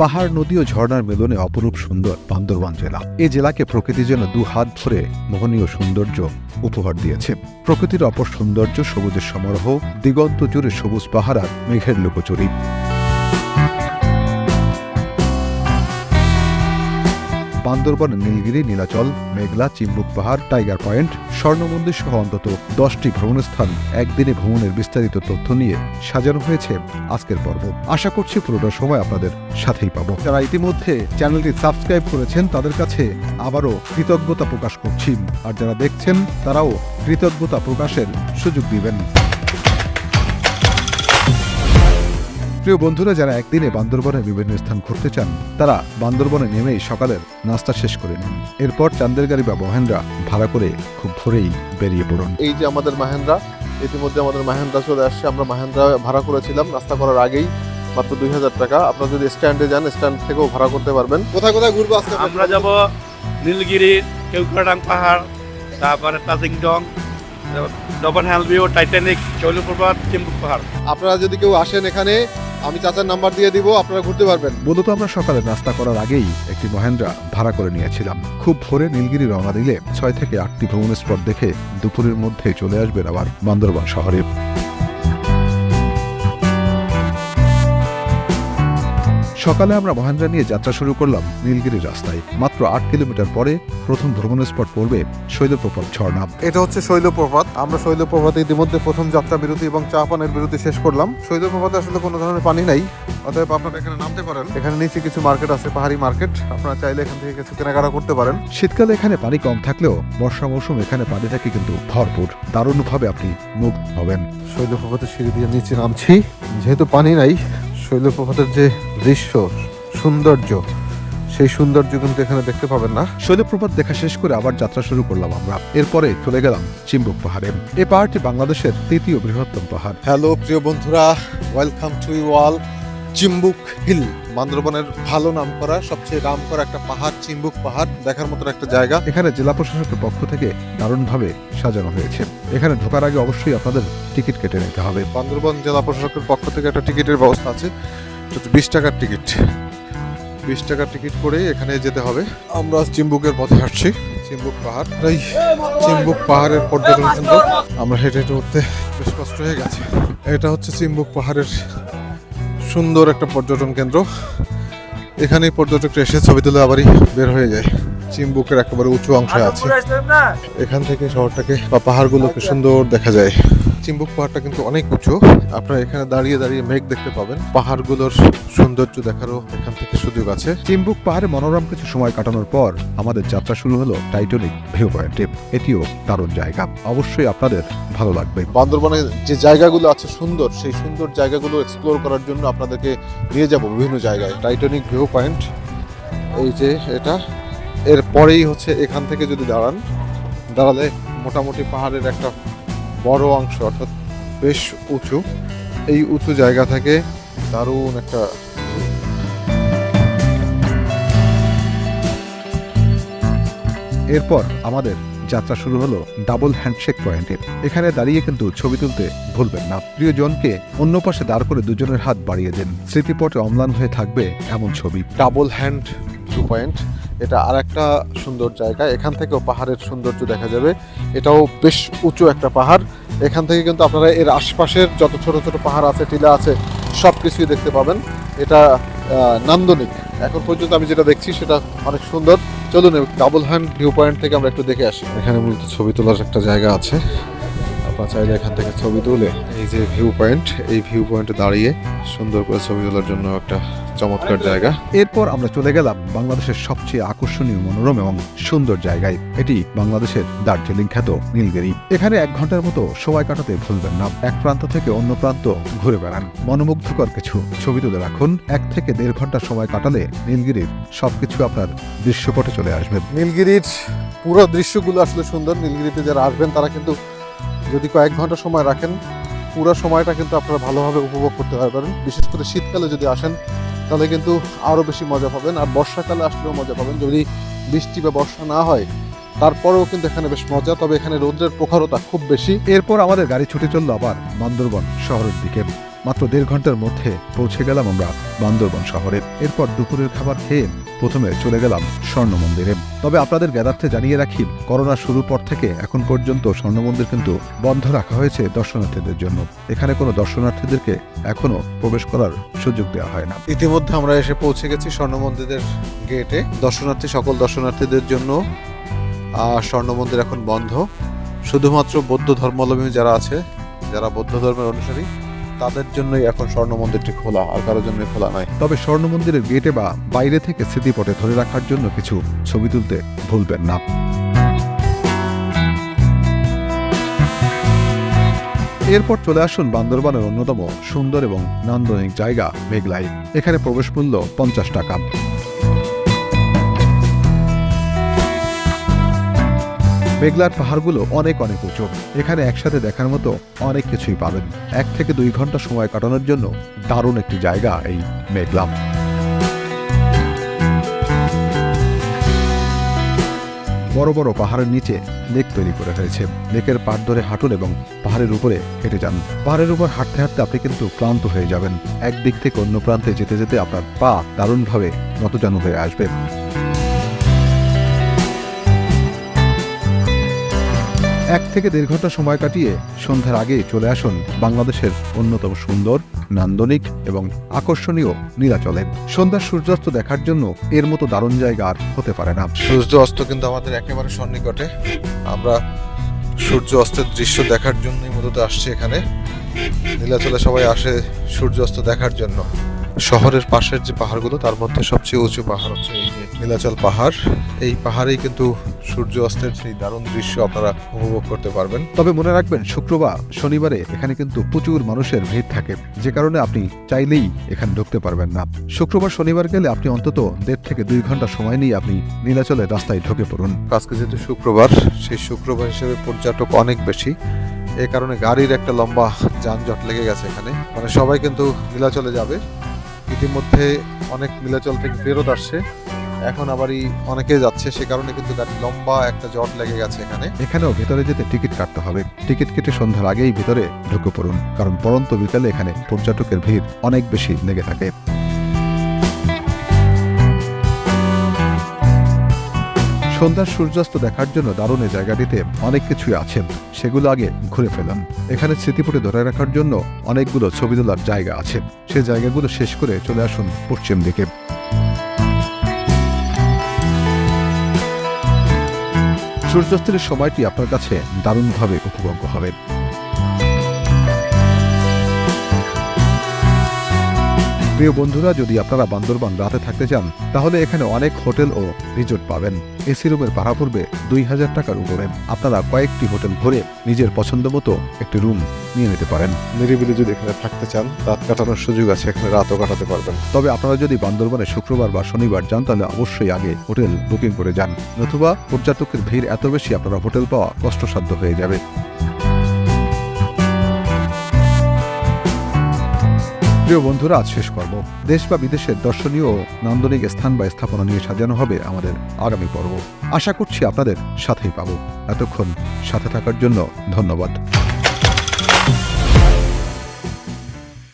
পাহাড়, নদী ও ঝর্ণার মেলনে অপরূপ সুন্দর বান্দরবান জেলা। এ জেলাকে প্রকৃতি যেন দু হাত ধরে মোহনীয় সৌন্দর্য উপহার দিয়েছে। প্রকৃতির অপর সৌন্দর্য সবুজের সমারোহ, দিগন্ত জুড়ে সবুজ পাহাড় আর মেঘের লুকোচুরি। বান্দরবনের নীলগিরি, নীলাচল, মেঘলা, চিম্বুক পাহাড়, টাইগার পয়েন্ট, স্বর্ণমন্দির সহ অন্তত দশটি ভ্রমণস্থান একদিনে ভ্রমণের বিস্তারিত তথ্য নিয়ে সাজানো হয়েছে আজকের পর্ব। আশা করছি পুরোটা সময় আপনাদের সাথেই পাব। যারা ইতিমধ্যে চ্যানেলটি সাবস্ক্রাইব করেছেন, তাদের কাছে আবারও কৃতজ্ঞতা প্রকাশ করছি। আর যারা দেখছেন, তারাও কৃতজ্ঞতা প্রকাশের সুযোগ দিবেন। প্রিয় বন্ধুরা যারা একদিনে বান্দরবনের বিভিন্ন স্থান ঘুরতে চান তারা বান্দরবনে নেমেই সকালের নাস্তা শেষ করে নিন। এরপর চান্দের গাড়ি বা মহেন্দ্রা ভাড়া করে খুব ভোরেই বেরিয়ে পড়ুন। এই যে আমাদের মাহেন্দ্রা ইতিমধ্যে আমাদের মাহেন্দ্রা চলে আসছে। আমরা মাহেন্দ্রা ভাড়া করেছিলাম নাস্তা করার আগেই মাত্র দুই হাজার টাকা। আপনারা যদি স্ট্যান্ডে যান স্ট্যান্ড থেকেও ভাড়া করতে পারবেন। কোথায় কোথায় ঘুরবো আজকে? আমরা যাব নীলগিরি কেউকড়াং পাহাড় তারপরে তাজিংডং ডবল হ্যালভিউ টাইটানিক শৈলপ্রপাত চিম্বুক পাহাড়। আপনারা যদি কেউ আসেন এখানে আমি চাচার নাম্বার দিয়ে দিব, আপনারা ঘুরতে পারবেন। মূলত আমরা সকালে নাস্তা করার আগেই একটি মহেন্দ্রা ভাড়া করে নিয়েছিলাম। খুব ভোরে নীলগিরি রওনা দিলে ছয় থেকে আটটি ভ্রমণ স্পট দেখে দুপুরের মধ্যে চলে আসবেন আবার বান্দরবান শহরে। সকালে আমরা মহেন্দ্রা নিয়ে যাত্রা শুরু করলাম নীলগিরি রাস্তায়। মাত্র আট কিলোমিটার পরে প্রথম ভ্রমণ স্পট পড়বে শৈলপ্রপাত ঝর্ণা। এটা হচ্ছে শৈলপ্রপাত। আমরা শৈলপ্রপাতে ইতিমধ্যে প্রথম যাত্রা বিরতি এবং চা পানের বিরতি শেষ করলাম। শৈলপ্রপাতে আসলে কোনো ধরনের পানি নাই অতএব আপনারা এখানে নামতে পারেন। এখানে নিচে কিছু মার্কেট আছে পাহাড়ি মার্কেট। আপনারা চাইলে এখান থেকে কিছু কেনাকাটা করতে পারেন। শীতকালে এখানে পানি কম থাকলেও বর্ষা মৌসুম এখানে পানি থাকে কিন্তু ভরপুর। দারুণভাবে আপনি মুগ্ধ হবেন। শৈলপ্রপাতের সিঁড়ি দিয়ে নিচে নামছি। যেহেতু পানি নাই শৈলপ্রপাতের যে দৃশ্য সৌন্দর্য সেই সৌন্দর্য কিন্তু এখানে দেখতে পাবেন না। শৈলপ্রপাত দেখা শেষ করে আবার যাত্রা শুরু করলাম আমরা। এরপরে চলে গেলাম চিম্বুক পাহাড়ে। এ পাহাড়টি বাংলাদেশের তৃতীয় বৃহত্তম পাহাড়। হ্যালো প্রিয় বন্ধুরা welcome to you all Chimbuk hill বান্দরবনের ভালো নাম করা সবচেয়ে নাম করা একটা পাহাড় চিম্বুক পাহাড় দেখার মতো একটা জায়গা। এখানে জেলা প্রশাসকের পক্ষ থেকে দারুণভাবে সাজানো হয়েছে। এখানে ঢোকার আগে অবশ্যই আপনাদের টিকিট কেটে নিতে হবে। বান্দরবন জেলা প্রশাসকের পক্ষ থেকে একটা টিকিটের ব্যবস্থা আছে। বিশ টাকার টিকিট। বিশ টাকার টিকিট করে এখানে যেতে হবে। আমরা চিম্বুকের পথে হাঁটছি। চিম্বুক পাহাড়। এই চিম্বুক পাহাড়ের পর্যটন কেন্দ্র। আমরা হেঁটে হেঁটে উঠতে বেশ কষ্ট হয়ে গেছে। এটা হচ্ছে চিম্বুক পাহাড়ের সুন্দর একটা পর্যটন কেন্দ্র। এখানে পর্যটকরা এসে ছবি তুলে আবারই বের হয়ে যায়। চিম্বুকের একেবারে উঁচু অংশে আছে। এখান থেকে শহরটাকে বা পাহাড়গুলোকে সুন্দর দেখা যায়। চিম্বুক পাহাড়টা কিন্তু অনেক উঁচু। আপনারা এখানে দাঁড়িয়ে দাঁড়িয়ে মেঘ দেখতে পাবেন। পাহাড়গুলোর সৌন্দর্য দেখারও এখান থেকে সুযোগ আছে। চিম্বুক পাহাড়ে মনোরম কিছু সময় কাটানোর পর আমাদের যাত্রা শুরু হলো টাইটনিক ভিউ পয়েন্ট এটিও দারুণ জায়গা। অবশ্যই আপনাদের ভালো লাগবে। বান্দরবনে যে জায়গাগুলো আছে সুন্দর সেই সুন্দর জায়গাগুলো এক্সপ্লোর করার জন্য আপনাদেরকে নিয়ে যাব বিভিন্ন জায়গায়। টাইটনিক ভিউ পয়েন্ট এই যে এটা। এর পরেই হচ্ছে এখান থেকে যদি দাঁড়ান দাঁড়ালে মোটামুটি পাহাড়ের একটা বড় অংশ অর্থাৎ বেশ উঁচু। এই উঁচু জায়গা থেকে দারুণ একটা এরপর আমাদের যাত্রা শুরু হলো ডাবল হ্যান্ডশেক পয়েন্টের। এখানে দাঁড়িয়ে কিন্তু ছবি তুলতে ভুলবেন না। প্রিয়জনকে অন্য পাশে দাঁড় করে দুজনের হাত বাড়িয়ে দেন। স্মৃতিপটে অম্লান হয়ে থাকবে এমন ছবি। Double hand two point. এটা আর একটা সুন্দর জায়গা। এখান থেকেও পাহাড়ের সৌন্দর্য দেখা যাবে। এটাও বেশ উঁচু একটা পাহাড়। এখান থেকে কিন্তু আপনারা এর আশপাশের যত ছোট ছোট পাহাড় আছে, টিলা আছে সব কিছুই দেখতে পাবেন। এটা নান্দনিক। এখন পর্যন্ত আমি যেটা দেখছি সেটা অনেক সুন্দর। চলুন ডাবল হ্যান্ড ভিউ পয়েন্ট থেকে আমরা একটু দেখে আসি। এখানে মূলত ছবি তোলার একটা জায়গা আছে। আপনারা চাইলে এখান থেকে ছবি তুলে এই যে ভিউ পয়েন্ট, এই ভিউ পয়েন্টে দাঁড়িয়ে সুন্দর করে ছবি তোলার জন্য একটা চমৎকার জায়গা। এরপর আমরা চলে গেলাম বাংলাদেশের সবচেয়ে আকর্ষণীয় মনোরম এবং সুন্দর জায়গায়। এটি বাংলাদেশের দার্জিলিং খ্যাত নীলগিরি। এখানে এক ঘণ্টার মতো সময় কাটাতে ভুলবেন না। এক প্রান্ত থেকে অন্য প্রান্ত ঘুরে বেড়ান। মনোমুগ্ধকর কিছু ছবি তুলে রাখুন। এক থেকে দেড় ঘণ্টা সময় কাটালে নীলগিরির সবকিছু আপনার দৃশ্যপটে চলে আসবে। নীলগিরির পুরো দৃশ্যগুলো আসলে সুন্দর। নীলগিরিতে যারা আসবেন তারা কিন্তু যদি কয়েক ঘণ্টা সময় রাখেন পুরো সময়টা কিন্তু আপনারা ভালোভাবে উপভোগ করতে পারবেন। বিশেষ করে শীতকালে যদি আসেন তাহলে কিন্তু আরও বেশি মজা পাবেন। আর বর্ষাকালে আসলেও মজা পাবেন। যদি বৃষ্টি বা বর্ষা না হয়, তারপরেও কিন্তু এখানে বেশ মজা। তবে এখানে রৌদ্রের প্রখরতা খুব বেশি। এরপর আমাদের গাড়ি ছুটে চলল আবার বান্দরবন শহরের দিকে মাত্র দেড় ঘণ্টার মধ্যে পৌঁছে গেলাম আমরা বান্দরবন শহরে। এরপর দুপুরের খাবার খেয়ে প্রথমে চলে গেলাম স্বর্ণ মন্দিরে তবে আপনাদের জ্ঞাতার্থে জানিয়ে রাখি, করোনা শুরুর পর থেকে এখন পর্যন্ত স্বর্ণ মন্দির কিন্তু বন্ধ রাখা হয়েছে দর্শনার্থীদের জন্য। এখানে কোনো দর্শনার্থীদেরকে এখনও প্রবেশ করার সুযোগ দেওয়া হয় না। ইতিমধ্যে আমরা এসে পৌঁছে গেছি স্বর্ণ মন্দিরের গেটে। দর্শনার্থী, সকল দর্শনার্থীদের জন্য স্বর্ণ মন্দির এখন বন্ধ। শুধুমাত্র বৌদ্ধ ধর্মাবলম্বী যারা আছে, যারা বৌদ্ধ ধর্মের অনুসারী তাদের জন্যই এখন স্বর্ণ মন্দিরটি খোলা আর কারোর জন্য খোলা নয়। তবে স্বর্ণ মন্দিরের গেটে বা বাইরে থেকে স্মৃতিপটে ধরে রাখার জন্য কিছু ছবি তুলতে ভুলবেন না। এরপর চলে আসুন বান্দরবানের অন্যতম সুন্দর এবং নান্দনিক জায়গা মেঘলাই এখানে প্রবেশ মূল্য পঞ্চাশ টাকা। মেঘলার পাহাড়গুলো অনেক অনেক উঁচু। এখানে একসাথে দেখার মতো অনেক কিছুই পাবেন। এক থেকে দুই ঘণ্টা সময় কাটানোর জন্য দারুণ একটি জায়গা এই মেঘলাম বড় বড় পাহাড়ের নিচে লেক তৈরি করে হয়েছে লেকের পাড় ধরে হাঁটুন এবং পাহাড়ের উপরে হেঁটে যান। পাহাড়ের উপর হাঁটতে হাঁটতে আপনি কিন্তু ক্লান্ত হয়ে যাবেন। একদিক থেকে অন্য প্রান্তে যেতে যেতে আপনার পা দারুণভাবে নতজানু হয়ে আসবে। এক থেকে দেড় ঘণ্টা সময় কাটিয়ে সন্ধ্যার আগে চলে আসুন বাংলাদেশের অন্যতম সুন্দর, নান্দনিক এবং আকর্ষণীয় নীলাচলে। সন্ধ্যার সূর্যাস্ত দেখার জন্য এর মতো দারুণ জায়গা আর হতে পারে না। সূর্য অস্ত কিন্তু আমাদের একেবারে সন্নিকটে। আমরা সূর্য অস্তের দৃশ্য দেখার জন্যই মূলত আসছি এখানে। নীলাচলে সবাই আসে সূর্য অস্ত দেখার জন্য। শহরের পাশের যে পাহাড়গুলো, তার মধ্যে সবচেয়ে উঁচু পাহাড় হচ্ছে এই। নীলাচল পাহাড়। এই পাহাড়েই কিন্তু সূর্য অস্তের সেই দারুণ দৃশ্য আপনারা উপভোগ করতে পারবেন। তবে মনে রাখবেন শুক্রবার শনিবারে এখানে কিন্তু প্রচুর মানুষের ভিড় থাকে। যে কারণে আপনি চাইলেই এখানে ঢুকতে পারবেন না। শুক্রবার শনিবার গেলে আপনি অন্তত দেড় থেকে দুই ঘণ্টা সময় নিয়ে আপনি নীলাচলের রাস্তায় ঢুকে পড়ুন। আজকে যেহেতু শুক্রবার সেই শুক্রবার হিসেবে পর্যটক অনেক বেশি। এই কারণে গাড়ির একটা লম্বা যানজট লেগে গেছে এখানে। মানে সবাই কিন্তু নীলাচলে যাবে। ইতিমধ্যে অনেক নীলাচল থেকে ফেরত আসছে। এখন আবারই অনেকে যাচ্ছে, সে কারণে কিন্তু গাড়ি লম্বা একটা জট লেগে গেছে এখানে। এখানেও ভেতরে যেতে টিকিট কাটতে হবে। টিকিট কেটে সন্ধ্যার আগেই ভিতরে ঢুকে পড়ুন, কারণ পরন্ত বিকালে এখানে পর্যটকের ভিড় অনেক বেশি লেগে থাকে। সন্ধ্যার সূর্যাস্ত দেখার জন্য দারুণ এই জায়গাটিতে অনেক কিছুই আছে। সেগুলো আগে ঘুরে ফেলাম এখানে স্মৃতিপটে ধরে রাখার জন্য অনেকগুলো ছবি তোলার জায়গা আছে। সেই জায়গাগুলো শেষ করে চলে আসুন পশ্চিম দিকে। সূর্যাস্তের সময়টি আপনার কাছে দারুণভাবে উপভোগ্য হবে। প্রিয় বন্ধুরা যদি আপনারা বান্দরবান রাতে থাকতে চান তাহলে এখানে অনেক হোটেল ও রিসোর্ট পাবেন। এসি রুমের ভাড়া পড়বে দুই হাজার টাকার উপরে। আপনারা কয়েকটি হোটেল ভরে নিজের পছন্দ মতো একটি রুম নিয়ে নিতে পারেন। নিরিবিলি যদি এখানে থাকতে চান রাত কাটানোর সুযোগ আছে এখানে রাতও কাটাতে পারবেন। তবে আপনারা যদি বান্দরবানে শুক্রবার বা শনিবার যান তাহলে অবশ্যই আগে হোটেল বুকিং করে যান। নতুবা পর্যটকের ভিড় এত বেশি আপনারা হোটেল পাওয়া কষ্টসাধ্য হয়ে যাবে। প্রিয় বন্ধুরা, আজ শেষ করব। দেশ বা বিদেশের দর্শনীয় ও নান্দনিক স্থান বা স্থাপনা নিয়ে সাজানো হবে আমাদের আগামী পর্ব। আশা করছি আপনাদের সাথেই পাবো। এতক্ষণ সাথে থাকার জন্য ধন্যবাদ।